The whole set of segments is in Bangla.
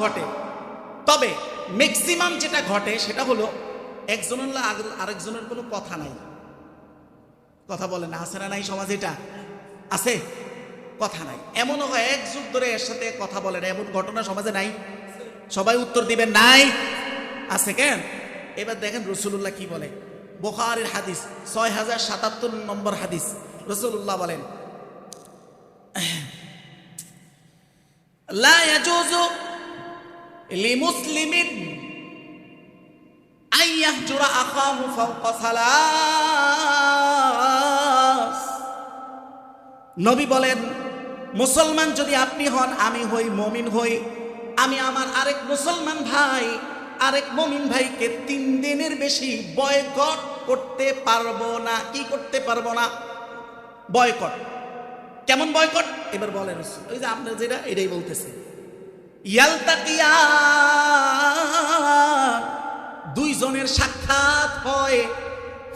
ঘটে। তবে ম্যাক্সিমাম যেটা ঘটে সেটা হলো একজনের লা আরেকজনের কোনো কথা নাই। কথা বলে না, আছে না নাই সমাজ এটা? আছে? কথা নাই। এমনও হয় এক যুগ ধরে এর সাথে কথা বলে না, এমন ঘটনা সমাজে নাই? সবাই উত্তর দিবেন, নাই। আছে কেন? এবার দেখেন রসুল্লাহ কি বলে। বোখারের হাদিস ছয় হাজার সাতাত্তর নম্বর হাদিস। রসুল্লাহ বলেন لا লিমুসলিমিন। আইয়াহ জোড়া আকাহু ফাওকা নবী বলেন, মুসলমান যদি আপনি হন, আমি হই মমিন হই। আমি আমার আরেক মুসলমান ভাই, আরেক মমিন ভাইকে তিন দিনের বেশি বয়কট করতে পারব না, কি করতে পারব না? বয়কট। কেমন বয়কট? এবার বলেন, ওই যে আপনার যেটা, এটাই বলতেছে। ইয়ালতাকিয়া। দুইজনের সাক্ষাৎ হয়।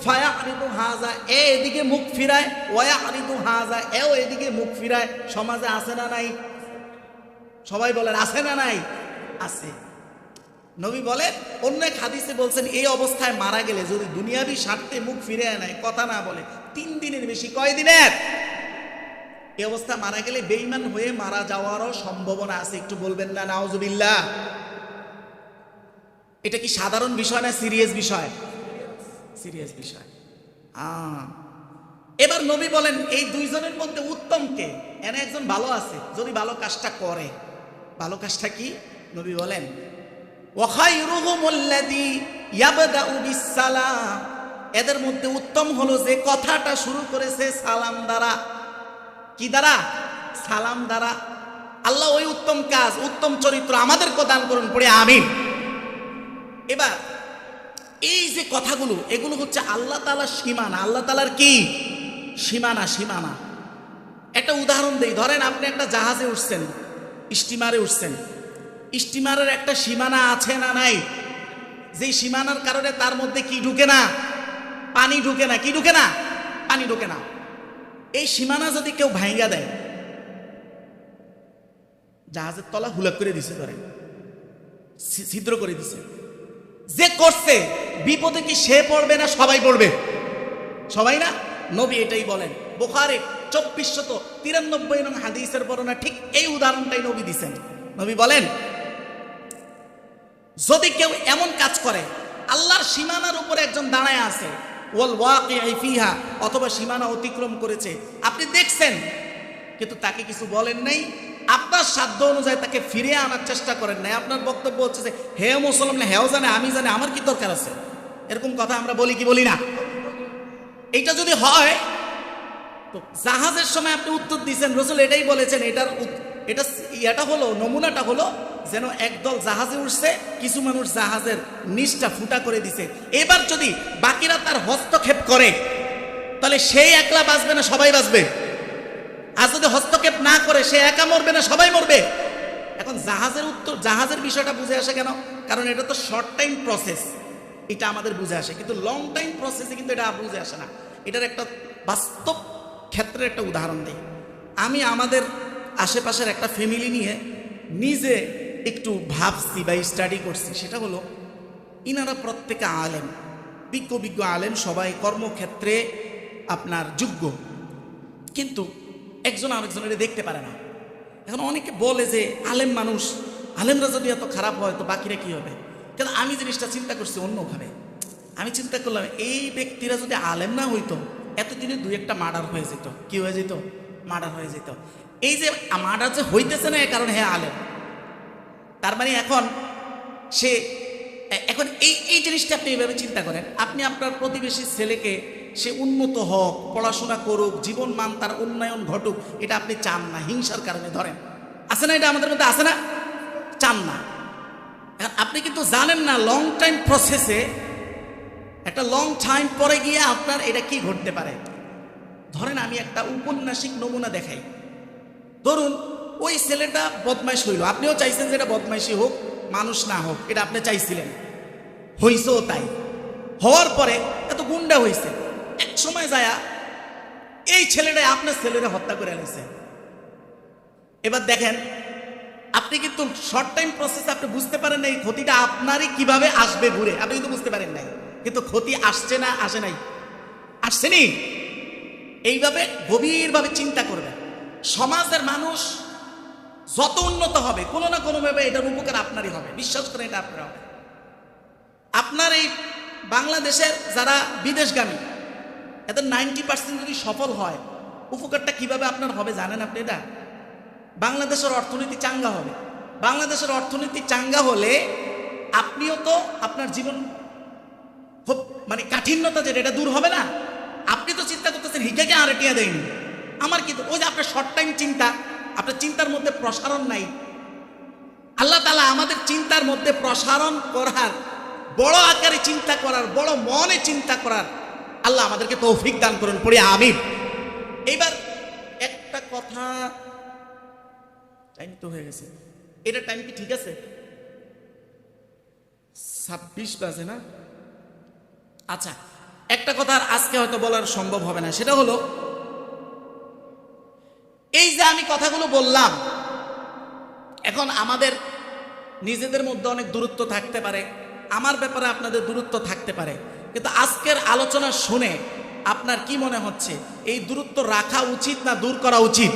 ফায়া আরিদু হাজা, এ এদিকে মুখ ফিরায়। ওয়া আরিদু হাজা, এও এদিকে মুখ ফিরায়। সমাজে আছে না নাই? সবাই বলেন, আছে না নাই? আছে। নবী বলেন, অন্য হাদিসে বলছেন, এই অবস্থায় মারা গেলে যদি দুনিয়াবি স্বার্থে মুখ ফিরে নেয়, কথা না বলে, তিন দিনের বেশি কয় দিনের? এই অবস্থা মারা গেলে বেইমান হয়ে মারা যাওয়ারও সম্ভাবনা আছে একটু বলবেন না নাওজুবিল্লাহ এটা কি সাধারণ বিষয় না সিরিয়াস বিষয়? সিরিয়াস বিষয়। এবার নবী বলেন এই দুইজনের মধ্যে উত্তম কে? এনে একজন ভালো আছে যদি ভালো কাজটা করে। ভালো কাজটা কি? নবী বলেন এদের মধ্যে উত্তম হলো যে কথাটা শুরু করেছে সালাম দ্বারা। কি দ্বারা? সালাম দ্বারা। আল্লাহ ওই উত্তম কাজ, উত্তম চরিত্র আমাদেরকে দান করুন পড়ে, আমিন। এবার, এই যে কথাগুলো, এগুলো হচ্ছে আল্লাহ তালার সীমানা। আল্লাহ তালার কি? সীমানা সীমানা। একটা উদাহরণ দিই। ধরেন আপনি একটা জাহাজে উঠছেন, স্টিমারে উঠছেন। স্টিমারের একটা সীমানা আছে না নাই? যে সীমানার কারণে তার মধ্যে কি ঢুকে না? পানি ঢুকে না। কি ঢুকে না? পানি ঢুকে না। এই সীমানা যদি কেউ ভাইঙ্গা দেয়, জাহাজের তলা হুলাক করে দিছে ধরেন ছিদ্র করে দিছে। যে করছে, বিপদে কি সে পড়বে না সবাই পড়বে? সবাই না? নবী এটাই বলেন। বোখারে চব্বিশ শত তিরানব্বই নং হাদিসের বর্ণনা ঠিক এই উদাহরণটাই নবী দিছেন। নবী বলেন, যদি কেউ এমন কাজ করে, আল্লাহর সীমানার উপরে একজন দাঁড়ায় আছে ওয়াল ওয়াকিআই ফিহা, অথবা সীমানা অতিক্রম করেছে। আপনি দেখছেন, কিন্তু তাকে কিছু বলেন নাই। আপনার সাধ্য অনুযায়ী তাকে ফিরিয়ে আনার চেষ্টা করেন নাই। আপনার বক্তব্য হচ্ছে যে, হে মুসলমান হেও জানে, আমি জানে, আমার কি দরকার আছে? এরকম কথা আমরা বলি কি বলি না? এইটা যদি হয়, তো জাহাজের সময় আপনি উত্তর দিয়েছেন। রসুল এটাই বলেছেন, এটার এটা এটা হলো, নমুনাটা হলো যেন একদল জাহাজে উঠছে, কিছু মানুষ জাহাজের নিচটা ফুটা করে দিছে। এবার যদি বাকিরা তার হস্তক্ষেপ করে, তাহলে সেই একলা বাঁচবে না সবাই বাঁচবে? আর যদি হস্তক্ষেপ না করে, সে একা মরবে না সবাই মরবে? এখন জাহাজের উত্তর, জাহাজের বিষয়টা বুঝে আসে কেন? কারণ এটা তো শর্ট টাইম প্রসেস এটা আমাদের বুঝে আসে। কিন্তু লং টাইম প্রসেসে কিন্তু এটা বুঝে আসে না। এটার একটা বাস্তব ক্ষেত্রের একটা উদাহরণ দিই। আমি আমাদের আশেপাশের একটা ফ্যামিলি নিয়ে নিজে একটু ভাবছি বা স্টাডি করছি, সেটা হলো ইনারা প্রত্যেকে আলেম। বিজ্ঞ বিজ্ঞ আলেম সবাই কর্মক্ষেত্রে আপনার যোগ্য। কিন্তু একজন আরেকজনের দেখতে পারে না। এখন অনেকে বলে যে আলেম মানুষ, আলেমরা যদি এত খারাপ হয় তো বাকিরা কি হবে? কিন্তু আমি জিনিসটা চিন্তা করছি অন্যভাবে। আমি চিন্তা করলাম, এই ব্যক্তিরা যদি আলেম না হইতো, এতদিনে দুই একটা মার্ডার হয়ে যেত। কি হয়ে যেত? মার্ডার হয়ে যেত। এই যে মার্ডার যে হইতেছে না এ কারণে হ্যাঁ আলেম। তার মানে এখন সে এখন এই এই জিনিসটা আপনি এইভাবে চিন্তা করেন। আপনি আপনার প্রতিবেশী ছেলেকে, সে উন্নত হোক, পড়াশোনা করুক জীবন মান তার উন্নয়ন ঘটুক, এটা আপনি চান না, হিংসার কারণে ধরেন। আছে না এটা আমাদের মধ্যে? আছে না? চান না। আপনি কিন্তু জানেন না লং টাইম প্রসেসে একটা লং টাইম পরে গিয়ে আপনার এটা কি ঘটতে পারে। ধরেন আমি একটা উপন্যাসিক নমুনা দেখাই। ধরুন ওই ছেলেটা বদমাইশ হইল। আপনিও চাইছেন যে এটা বদমাইশি হোক, মানুষ না হোক, এটা আপনি চাইছিলেন। হইছেও তাই। হওয়ার পরে এত গুন্ডা হয়েছে এক সময় যায়া এই ছেলেটা আপনার ছেলেরা হত্যা করে এনেছে এবার দেখেন, আপনি কিন্তু শর্ট টাইম প্রসেস আপনি বুঝতে পারেন নাই ক্ষতিটা আপনারই কীভাবে আসবে ঘুরে। আপনি কিন্তু বুঝতে পারেন নাই। কিন্তু ক্ষতি আসছে না, আসে নাই। আসছেনি এইভাবে গভীরভাবে চিন্তা করবেন। সমাজের মানুষ যত উন্নত হবে, কোনো না কোনোভাবে এটার উপকার আপনারই হবে। বিশ্বাস করে এটা আপনার হবে। আপনার এই বাংলাদেশের যারা বিদেশগামী, এদের নাইনটি পার্সেন্ট যদি সফল হয়, উপকারটা কীভাবে আপনার হবে জানেন আপনি এটা? বাংলাদেশের অর্থনীতি চাঙ্গা হবে। বাংলাদেশের অর্থনীতি চাঙ্গা হলে আপনিও তো আপনার জীবন খুব মানে কাঠিন্যতা যেটা, এটা দূর হবে না। আপনি তো চিন্তা করতেছেন হিকাকে আর এটিয়া দেয়নি। আমার কি তো ওই যে আপনার শর্ট টাইম চিন্তা আপনার চিন্তার মধ্যে প্রসারণ নাই। আল্লাহ তালা আমাদের চিন্তার মধ্যে প্রসারণ করার, বড় আকারে চিন্তা করার, বড় মনে চিন্তা করার আল্লাহ আমাদেরকে তৌফিক দান করুন, পড়ি আমিন। এইবার একটা কথা টাইম তো হয়ে গেছে। এটা টাইম কি ঠিক আছে? ছাব্বিশ বাজে না? আচ্ছা একটা কথা আজকে হয়তো বলার সম্ভব হবে না, সেটা হলো এই যে আমি কথাগুলো বললাম, এখন আমাদের নিজেদের মধ্যে অনেক দূরত্ব থাকতে পারে, আমার ব্যাপারে আপনাদের দূরত্ব থাকতে পারে, কিন্তু আজকের আলোচনা শুনে আপনার কি মনে হচ্ছে? এই দূরত্ব রাখা উচিত না দূর করা উচিত?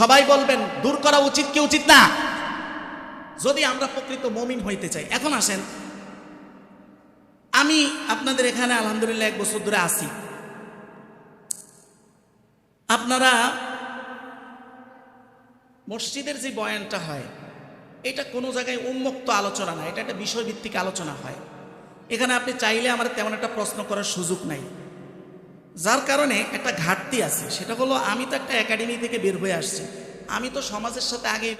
সবাই বলবেন, দূর করা উচিত কি উচিত না? যদি আমরা প্রকৃত মমিন হইতে চাই, এখন আসেন। আমি আপনাদের এখানে আলহামদুলিল্লাহ এক বছর ধরে আসি আপনারা মসজিদের যে বয়ানটা হয়, এটা কোনো জায়গায় উন্মুক্ত আলোচনা না, এটা একটা বিষয়ভিত্তিক আলোচনা হয়। এখানে আপনি চাইলে আমার তেমন একটা প্রশ্ন করার সুযোগ নাই। যার কারণে একটা ঘাটতি আছে, সেটা হলো আমি তো একটা একাডেমি থেকে বের হয়ে আসছি। আমি তো সমাজের সাথে আগে